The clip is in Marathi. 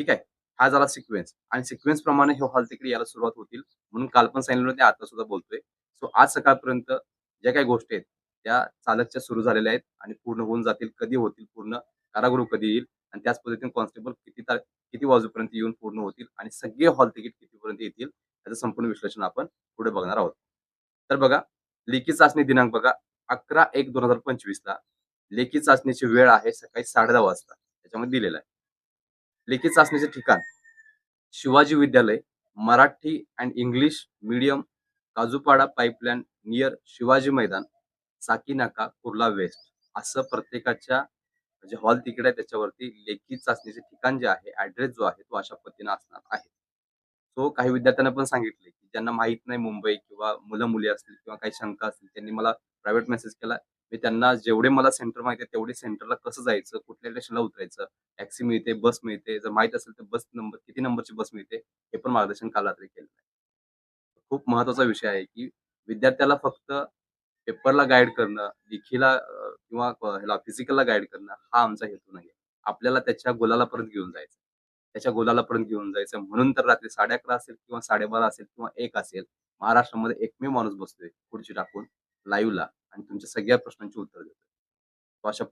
ठीक आहे? हा झाला सिक्वेन्स आणि सिक्वेन्स प्रमाणे हे हॉल तिकडे यायला सुरुवात होतील. म्हणून काल पण सांगितलं होतं आता सुद्धा बोलतोय. सो आज सकाळपर्यंत ज्या काही गोष्टी आहेत त्या चालकच्या सुरू झालेल्या आहेत आणि पूर्ण होऊन जातील कधी होतील पूर्ण कारागृह कधी येईल आणि त्याच पद्धतीने कॉन्स्टेबल किती तार किती वाजूपर्यंत येऊन पूर्ण होतील आणि सगळे हॉल तिकीट कितीपर्यंत येतील याचं संपूर्ण विश्लेषण आपण पुढे बघणार आहोत. तर बघा लेखी चाचणी दिनांक बघा अकरा एक दोन हजार पंचवीस ला लेखी चाचणीची वेळ आहे सकाळी साडे दहा वाजता. त्याच्यामध्ये दिलेला आहे. लेखी चाचणीचे ठिकाण. Shivaji Vidyalaya Marathi and English medium Kajupada pipeline near Shivaji Maidan Sakinaka Kurla waste. असं प्रत्येकाच्या जे हॉल तिकडे आहे त्याच्यावरती लेखी चाचणीचे ठिकाण जे आहे ऍड्रेस जो आहे तो अशा पद्धतीनं असणार आहे. सो काही विद्यार्थ्यांना पण सांगितले की ज्यांना माहीत नाही मुंबई किंवा मुलं मुली असतील किंवा काही शंका असतील त्यांनी मला प्रायव्हेट मेसेज केला. मी त्यांना जेवढे मला सेंटर माहिती आहे तेवढे सेंटरला कसं जायचं कुठल्या स्टेशनला उतरायचं टॅक्सी मिळते बस मिळते. जर माहीत असेल तर बस नंबर किती नंबरची बस मिळते हे पण मार्गदर्शन काल रात्री केलं आहे. खूप महत्त्वाचा विषय आहे की विद्यार्थ्याला फक्त पेपरला गाईड करणं लिखीला किंवा ह्याला फिजिकलला गाईड करणं हा आमचा हेतू नाही आपल्याला त्याच्या गोलाला परत घेऊन जायचं. त्याच्या गोलाला परत घेऊन जायचं. म्हणून तर रात्री साडे अकरा असेल किंवा साडेबारा असेल किंवा एक असेल महाराष्ट्रामध्ये एकमेव माणूस बसतोय खुर्ची टाकून लाईव्हला आणि तुमच्या सगळ्या प्रश्नांची उत्तर देतोय. अशा